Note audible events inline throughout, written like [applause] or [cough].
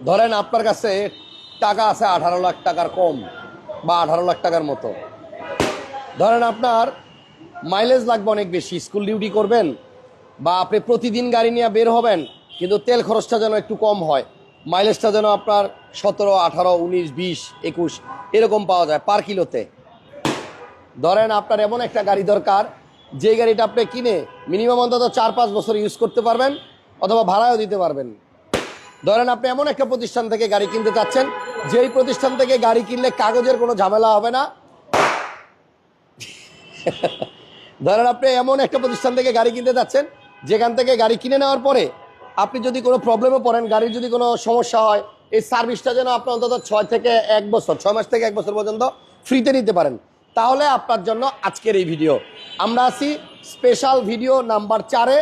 ধরেন আপনার কাছে টাকা আছে আঠারো লাখ টাকার কম বা আঠারো লাখ টাকার মতো। ধরেন আপনার মাইলেজ লাগবে অনেক বেশি স্কুল ডিউটি করবেন বা আপনি প্রতিদিন গাড়ি নিয়ে বের হবেন, কিন্তু তেল খরচটা যেন একটু কম হয়। মাইলেজটা যেন আপনার সতেরো, আঠারো, উনিশ, বিশ, একুশ, এরকম পাওয়া যায় পার কিলোতে ধরেন আপনার এমন একটা গাড়ি দরকার যে গাড়িটা আপনি কিনে মিনিমাম অন্তত চার পাঁচ বছর ইউজ করতে পারবেন অথবা ভাড়াও দিতে পারবেন। ধরেন আপনি এমন একটা প্রতিষ্ঠান থেকে গাড়ি কিনতে চাচ্ছেন, যেই প্রতিষ্ঠান থেকে গাড়ি কিনলে কাগজের কোনো ঝামেলা হবে না? ধরেন আপনি এমন একটা প্রতিষ্ঠান থেকে গাড়ি কিনতে চাচ্ছেন, যেখান থেকে গাড়ি কিনে নেওয়ার পরে আপনি যদি কোনো প্রবলেমে পড়েন, গাড়ির যদি কোনো সমস্যা হয়, এই সার্ভিসটা যেন আপনি অন্তত ছয় থেকে এক বছর, ছয় মাস থেকে এক বছর পর্যন্ত ফ্রিতে নিতে পারেন। তাহলে আপনার জন্য আজকের এই ভিডিও। আমরা আছি স্পেশাল ভিডিও নাম্বার চারে,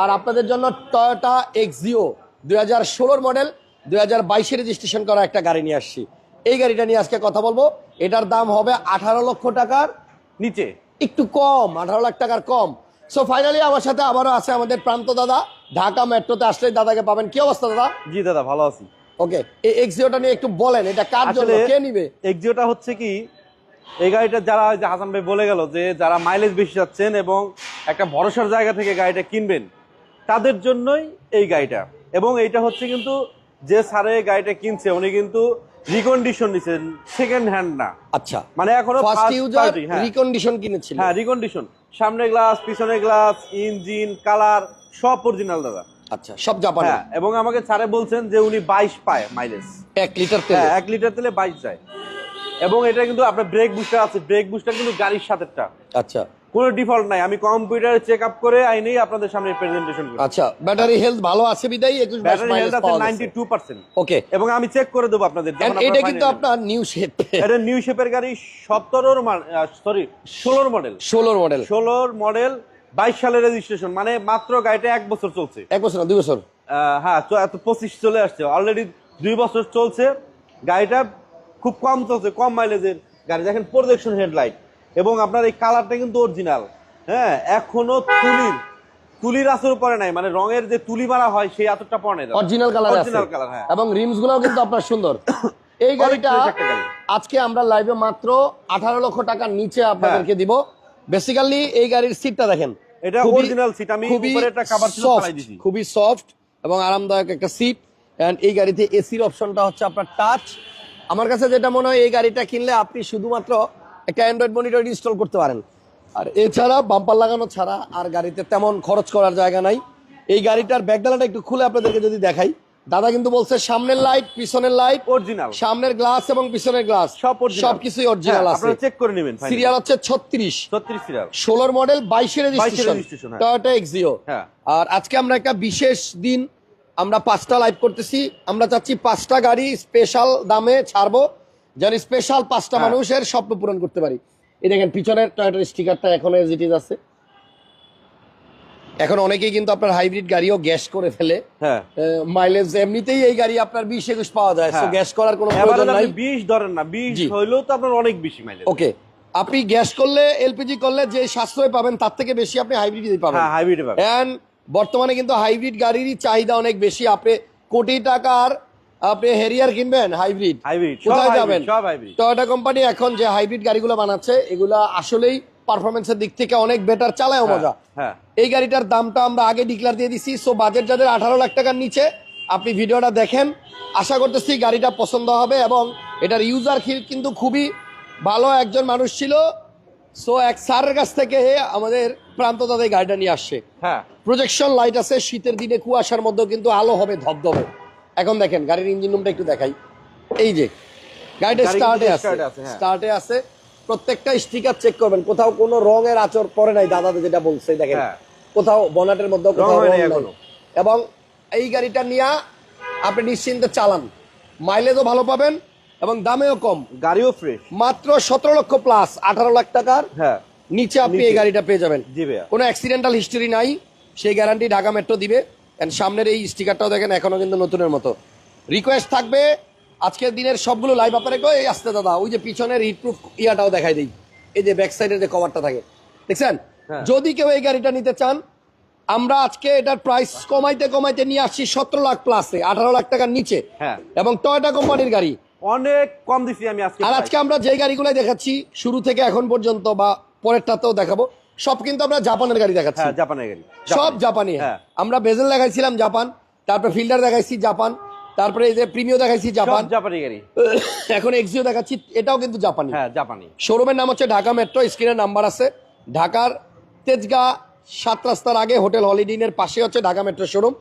আর আপনাদের জন্য টয়োটা এক্সিও দুই হাজার ষোলোর মডেল দুই হাজার বাইশে রেজিস্ট্রেশন করা একটা গাড়ি নিয়ে আসছি। এই গাড়িটা নিয়ে আজকে কথা বলব। এটার দাম হবে আঠারো লক্ষ টাকার নিচে। একটু কম আঠারো লাখ টাকার কম। সো ফাইনালি আমার সাথে আবারও আছে আমাদের প্রান্ত দাদা। ঢাকা মেট্রোতে আসলে দাদাকে পাবেন। কি অবস্থা দাদা? জি দাদা ভালো আছি। ওকে এই এক্সিওটা নিয়ে একটু বলেন এটা কার জন্য? কে নিবে? এক্সিওটা হচ্ছে কি এই গাড়িটা যারা হাসান ভাই বলে গেল যে যারা মাইলেজ বেশি যাচ্ছেন এবং একটা ভরসার জায়গা থেকে গাড়িটা কিনবেন তাদের জন্যই এই গাড়িটা। এবং এইটা হচ্ছে কিন্তু যে সারে গাড়িটা কিনছে উনি কিন্তু রিকন্ডিশন নিছেন সেকেন্ড হ্যান্ড না। আচ্ছা। মানে এখনও ফার্স্ট ইউজার হ্যাঁ। রিকন্ডিশন কিনেছিল। হ্যাঁ রিকন্ডিশন সামনে গ্লাস পিছনে গ্লাস ইঞ্জিন কালার সব অরিজিনাল দাদা। আচ্ছা সব জাপানি। হ্যাঁ এবং আমাকে স্যারে বলছেন যে উনি বাইশ পায় মাইলেজ এক লিটার তেল? হ্যাঁ লিটার তেলে বাইশ যায়। এবং এটা কিন্তু আপনার ব্রেক বুস্টার আছে ব্রেক বুস্টার কিন্তু গাড়ির সাথেটা আচ্ছা। কোনো ডিফল্ট নাই। আমি কম্পিউটারে চেক আপ করে আইনেই আপনাদের সামনে প্রেজেন্টেশন করি আচ্ছা ব্যাটারি হেলথ ভালো আছে বিদায় একুশ বাইশ ব্যাটারি হেলথ আছে পাওয়া নাইনটি টু পার্সেন্ট ওকে এবং আমি চেক করে দেবো আপনাদের এটা কিন্তু আপনার নিউ শেপ। এটা নিউ শেপের গাড়ি সতেরোর সরি ষোলোর মডেল ষোলোর মডেল ষোলোর মডেল বাইশ সালের রেজিস্ট্রেশন মানে মাত্র গাড়িটা এক বছর চলছে। এক বছর না দুই বছর? হ্যাঁ তো এত পঁচিশ চলে আসছে। অলরেডি দুই বছর চলছে। গাড়িটা খুব কম চলছে কম মাইলেজের গাড়ি। দেখেন প্রোজেকশন হেডলাইট এবং আপনার এই কালারটা কিন্তু অরিজিনাল। হ্যাঁ এখনও তুলির তুলির আসর পরে নাই মানে রঙের যে তুলি মারা হয় সেই আতরটা পরে নাই। অরিজিনাল কালার অরিজিনাল কালার হ্যাঁ। এবং রিমস গুলাও কিন্তু আপনার সুন্দর। [coughs] এই গাড়িটা। আজকে আমরা লাইভে মাত্র আঠারো লক্ষ টাকার নিচে হ্যাঁ। আপনাদেরকে দিব। বেসিক্যালি এই গাড়ির সিটটা দেখেন। এটা অরিজিনাল সিট আমি উপরে একটা cover ছিল, ফালাই দিছি। খুবই সফট এবং আরামদায়ক একটা সিট এন্ড এই গাড়িতে এসির অপশনটা হচ্ছে আপনার টাচ আমার কাছে যেটা মনে হয় এই গাড়িটা কিনলে আপনি শুধুমাত্র একটা অ্যান্ড্রয়েড মনিটর ইনস্টল করতে পারেন। আর এছাড়া বাম্পার লাগানো ছাড়া আর গাড়িতে তেমন খরচ করার জায়গা নাই। এই গাড়িটার ব্যাকডালাটা একটু খুলে আপনাদেরকে যদি দেখাই। দাদা কিন্তু বলছে সামনের লাইট পিছনের লাইট অরিজিনাল সামনের গ্লাস এবং পিছনের গ্লাস সব। সবকিছুই অরিজিনাল আছে। আপনারা চেক করে নেবেন সিরিয়াল হচ্ছে ছত্রিশ। ছত্রিশ সিরিয়াল ষোলোর মডেল বাইশের রেজিস্ট্রেশন হ্যাঁ। টয়োটা এক্সিও হ্যাঁ। আর আজকে আমরা একটা বিশেষ দিন আমরা পাঁচটা লাইভ করতেছি। আমরা চাচ্ছি পাঁচটা গাড়ি স্পেশাল দামে ছাড়বো। যেন স্পেশাল পাঁচটা হ্যাঁ। মানুষের স্বপ্ন পূরণ করতে পারি। এই দেখেন পিছনের টয়োটার স্টিকারটা এখনও এজ ইট ইজ আছে। এখন অনেকেই কিন্তু আপনার হাইব্রিড গাড়িও গ্যাস করে ফেলে। হ্যাঁ। মাইলেজ এমনিতেই এই গাড়ি আপনার বিশ একুশ পাওয়া যায় হ্যাঁ। গ্যাস করার কোনো প্রয়োজন নাই। আপনি বিশ ধরেন না বিশ। হইলেও তো আপনার অনেক বেশি মাইলেজ ওকে আপনি গ্যাস করলে এলপিজি করলে যে সাশ্রয় পাবেন তার থেকে বেশি আপনি হাইব্রিড পাবেন। হ্যাঁ হাইব্রিড পাবেন। এন্ড বর্তমানে কিন্তু হাইব্রিড গাড়িরই চাহিদা অনেক বেশি আপনি কোটি টাকার আপনি হেরিয়ার কিনবেন হাইব্রিড হাইব্রিড কোথায় যাবেন? সব হাইব্রিড টয়োটা কোম্পানি এখন যে হাইব্রিড গাড়িগুলো বানাচ্ছে এগুলা আসলেই পারফরমেন্সের দিক থেকে অনেক বেটার চালায় মজা। হ্যাঁ। এই গাড়িটার দামটা আমরা আগে ডিক্লার দিয়ে দিছি সো বাজেট যাদের আঠারো লাখ টাকার নিচে আপনি ভিডিওটা দেখেন। আশা করতেছি গাড়িটা পছন্দ হবে এবং এটার ইউজার কিন্তু খুবই ভালো একজন মানুষ ছিল। সো এক স্যারের কাছ থেকে আমাদের প্রান্ত তাদের গাড়িটা নিয়ে আসছে। হ্যাঁ। প্রজেকশন লাইট আছে শীতের দিনে কুয়াশার মধ্যেও কিন্তু আলো হবে ধবধবে। এখন দেখেন গাড়ির ইঞ্জিন রুমটা একটু দেখাই। এই যে গাড়িটা গাড়ি স্টার্টে আছে আছে, হ্যাঁ। স্টার্টে আছে। প্রত্যেকটা স্টিকার চেক করবেন। কোথাও কোনো রঙের আচর পরে নাই দাদা যেটা বলছে দেখেন। হ্যাঁ। কোথাও বনাটের মধ্যে কোথাও। এবং এই গাড়িটা নিয়ে আপনি নিশ্চিন্তে চালান। মাইলেজও ভালো পাবেন এবং দামেও কম। গাড়িও ফ্রেশ মাত্র সতেরো লক্ষ প্লাস আঠারো লাখ টাকার। হ্যাঁ। নিচে আপনি এই গাড়িটা পেয়ে যাবেন। কোনো অ্যাক্সিডেন্টাল হিস্টোরি নাই। সেই গ্যারান্টি ঢাকা মেট্রো দিবে। এন্ড সামনের এই স্টিকারটাও দেখেন এখনও কিন্তু নতুনের মতো। রিকোয়েস্ট থাকবে আজকের দিনের সবগুলো লাইভ আপনারে কই এই আসতে দাদা ওই যে পিছনের হিটপ্রুফ ইয়াটাও দেখাই দিই। এই যে ব্যাক সাইডের যে কভারটা থাকে। দেখছেন? হ্যাঁ। যদি কেউ এই গাড়িটা নিতে চান আমরা আজকে এটার প্রাইস কমাইতে কমাইতে নিয়ে আসছি সতেরো লাখ প্লাসে আঠারো লাখ টাকার নিচে। হ্যাঁ। এবং টয়টা কোম্পানির গাড়ি। অনেক কম দিছি আমি আজকে আর আজকে আমরা যে গাড়িগুলো দেখাচ্ছি শুরু থেকে এখন পর্যন্ত বা পরেরটাতেও দেখাবো। সব কিন্তু আমরা জাপানের গাড়ি দেখাচ্ছি। হ্যাঁ জাপানের গাড়ি। সব জাপানি। হ্যাঁ। আমরা বেজেল দেখাইছিলাম জাপান তারপরে ফিল্ডার দেখাইছি জাপান তারপরে এই যে প্রিমিও দেখাইছি জাপান। জাপানি গাড়ি। [laughs] এখন এক্সিও দেখাচ্ছি এটাও কিন্তু জাপানি। হ্যাঁ জাপানি। শোরুমের নাম হচ্ছে ঢাকা মেট্রো স্ক্রিনের নাম্বার আছে। ঢাকার তেজগা সাত রাস্তার আগে হোটেল হলিডিনের পাশে হচ্ছে Dhaka metro showroom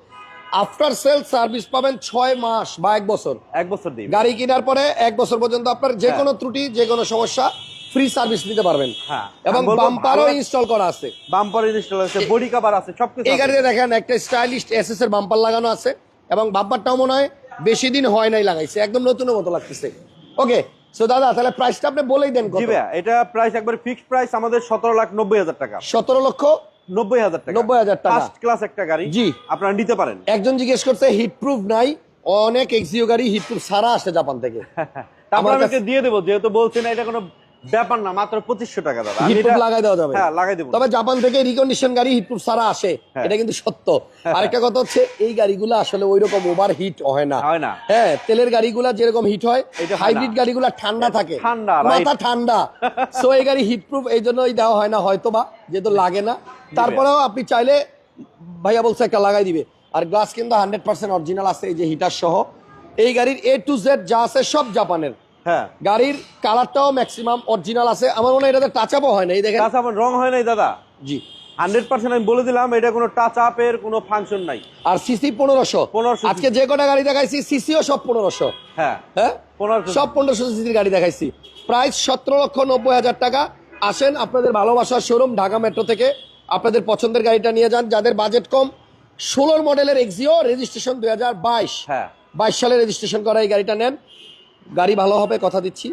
after sale service পাবেন ছয় মাস বা এক বছর। এক বছর গাড়ি কেনার পরে এক বছর পর্যন্ত আপনার যে কোনো ত্রুটি যে কোনো সমস্যা ফ্রি সার্ভিস নিতে পারবেন। হ্যাঁ এবং বাম্পারও ইনস্টল করা আছে। বাম্পার ইনস্টল আছে বডি কভার আছে সবকিছু এই গাড়িতে দেখেন একটা স্টাইলিশ এসএস এর বাম্পার লাগানো আছে এবং বাম্পারটাও মনে হয় বেশি দিন হয় নাই লাগাইছে একদম নতুনের মতো লাগতেছে। ওকে সো দাদা তাহলে প্রাইসটা আপনি বলেই দেন জি ভাইয়া এটা প্রাইস একবার ফিক্সড প্রাইস আমাদের সতেরো লাখ নব্বই হাজার টাকা। সতেরো লক্ষ নব্বই হাজার টাকা। 90,000 টাকা। ফার্স্ট ক্লাস একটা গাড়ি জি। আপনারা নিতে পারেন। একজন জিজ্ঞেস করছে হিট প্রুফ নাই অনেক এক্সিও গাড়ি হিট প্রুফ সারা আসে জাপান থেকে। [laughs] আমার আমি দিয়ে দেবো যেহেতু বলছেন এটা কোনো ব্যাপার না মাত্র পঁচিশশো টাকা দাদা। আমি হিট প্রুফ এটা- লাগাই দেওয়া যাবে। হ্যাঁ লাগাই দেবো। তবে জাপান থেকে রিকন্ডিশন গাড়ি হিট প্রুফ সারা আসে হ্যাঁ। এটা কিন্তু সত্য। আরেকটা কথা হচ্ছে এই গাড়িগুলো আসলে ওই রকম ওভার হিট হয় না। হয় না। হ্যাঁ তেলের গাড়িগুলা যেরকম হিট হয় হয় হাইব্রিড গাড়িগুলা ঠান্ডা থাকে। ঠান্ডা, মাথা ঠান্ডা। সো এই গাড়ি হিট প্রুফ এই জন্যই দেওয়া হয় না হয়তো বা যেহেতু লাগে না। তারপরেও আপনি চাইলে ভাইয়া বলছে একটা লাগাই দিবে। আর গ্লাস কিন্তু হান্ড্রেড পার্সেন্ট অরিজিনাল আছে এই যে হিটার সহ। এই গাড়ির এ টু জেড যা আছে সব জাপানের। হ্যাঁ। গাড়ির কালারটাও ম্যাক্সিমাম অরিজিনাল আছে। আমার মনে হয় এটাতে টাচ আপও হয় না এই দেখেন। টাচ আমার রং হয় নাই দাদা। জি। হান্ড্রেড পার্সেন্ট আমি বলে দিলাম এটা কোনো টাচ আপের কোনো ফাংশন নাই। আর সিসি পনেরোশো। 1500 আজকে যে কটা গাড়ি দেখাইছি সিসিও সব পনেরোশো। হ্যাঁ হ্যাঁ? পনেরোশো সব পনেরোশো সিসির গাড়ি দেখাইছি। প্রাইস সতেরো লক্ষ নব্বই হাজার টাকা। আসেন আপনাদের ভালোবাসার শোরুম ঢাকা মেট্রো থেকে। আপনাদের পছন্দের গাড়িটা নিয়ে যান যাদের বাজেট কম। ষোলোর মডেলের এক্সিও রেজিস্ট্রেশন দুই হাজার বাইশ। হ্যাঁ। বাইশ সালে রেজিস্ট্রেশন করা এই গাড়িটা নেন। গাড়ি ভালো হবে কথা দিচ্ছি।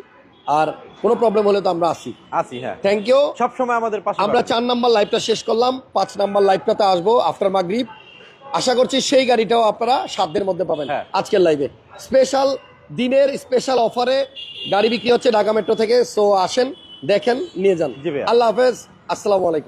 আর কোনো প্রবলেম হলে তো আমরা আসি। আছি হ্যাঁ। থ্যাংক ইউ সব সময় আমাদের পাশে আমরা। চার নাম্বার লাইভটা শেষ করলাম। পাঁচ নাম্বার লাইভটাতে আসব আফটার মাগরিব আশা করছি সেই গাড়িটাও আপনারা সাধ্যের মধ্যে পাবেন হ্যাঁ। আজকের লাইভে স্পেশাল দিনের স্পেশাল অফারে গাড়ি বিক্রি হচ্ছে ঢাকা মেট্রো থেকে। সো আসেন দেখেন নিয়ে যান। আল্লাহ হাফেজ। আসসালামু আলাইকুম।